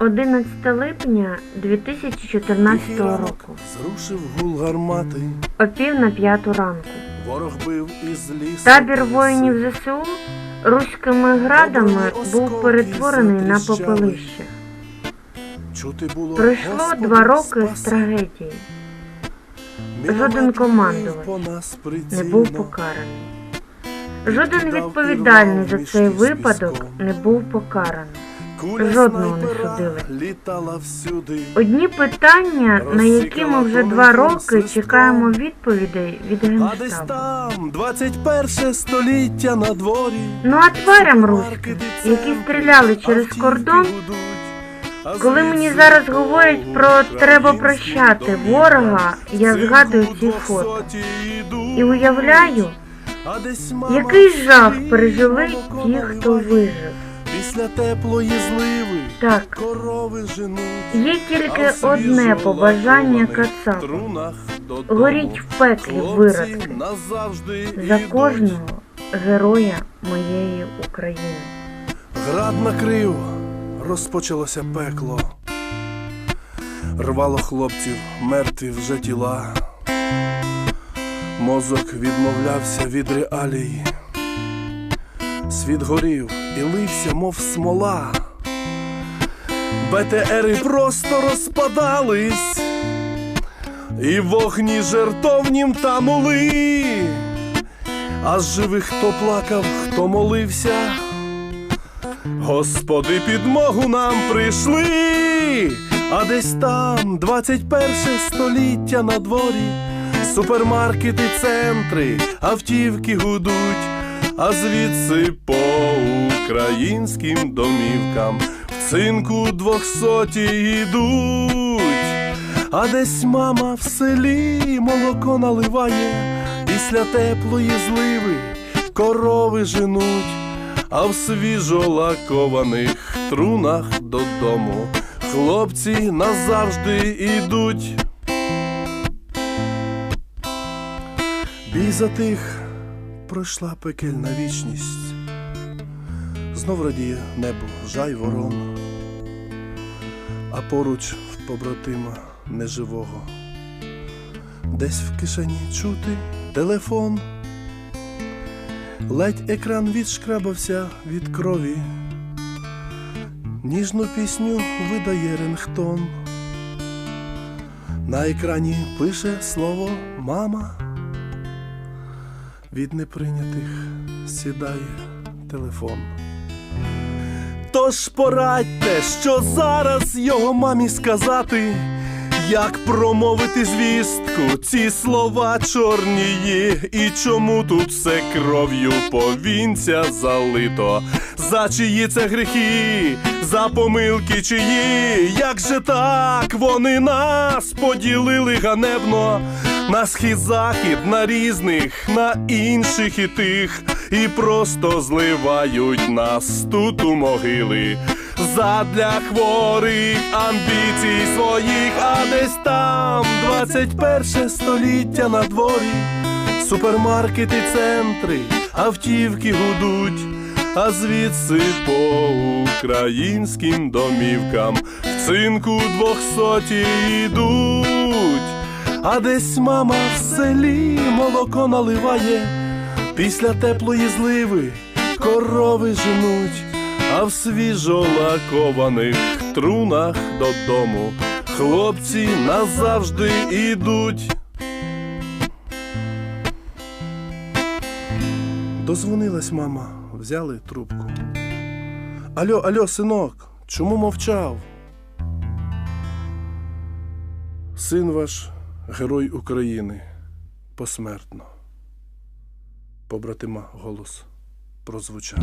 11 липня 2014 року. Зрушив гул гармати, О пів на п'яту ранку. ворог бив із лісу. Табір воїнів ЗСУ руськими градами був перетворений на попелище. Чути було, Пройшло два роки з трагедії. Жоден командувач Не був покараний. Жоден відповідальний за цей випадок не був покараний. Жодного не судили. Літала всюди. Одні питання, на які ми вже два роки чекаємо відповідей від Генштабу. 21 століття на дворі. Ну а тварям руським, які стріляли через кордон, коли мені зараз говорять про треба прощати ворога, я згадую ці фото. І уявляю, який жах пережили ті, хто вижив. Після теплої зливи Так, корови женуть. є тільки одне побажання кацапа. Горіть в пеклі виродки за кожного героя моєї України. Град накрив, розпочалося пекло. Рвало хлопців, мертві вже тіла. Мозок відмовлявся від реалій. Світ горів і лився, мов смола. БТРи просто розпадались, і вогні жертовнім танули. А з живих хто плакав, хто молився. Господи, підмогу нам прийшли, а десь там 21 століття на дворі, супермаркети, центри, автівки гудуть, а звідси по українським домівкам. В цинку двохсоті йдуть, а десь мама в селі молоко наливає, після теплої зливи корови женуть. А в свіжолакованих трунах додому хлопці назавжди ідуть. Бій затих, пройшла пекельна вічність, знов радіє небо жай ворон, а поруч в побратима неживого, десь в кишені чути телефон. Ледь екран відшкрабався від крові, ніжну пісню видає рингтон. На екрані пише слово мама. Від неприйнятих сідає телефон. Тож порадьте, що зараз його мамі сказати, як промовити звістку, ці слова чорнії, і чому тут все кров'ю повінця залито? За чиї це гріхи, за помилки чиї, як же так? Вони нас поділили ганебно. На схід захід, на різних, на інших і тих, і просто зливають нас тут у могили. Задля хворих амбіцій своїх, а десь там 21 століття на дворі, супермаркети, центри, автівки гудуть, а звідси по українським домівкам в цинку двохсоті йдуть, а десь мама в селі молоко наливає, після теплої зливи корови женуть а в свіжолакованих трунах додому хлопці назавжди ідуть. Дозвонилась мама, взяли трубку. Альо, альо, синок, чому мовчав? Син ваш герой України посмертно. Побратима голос прозвучав.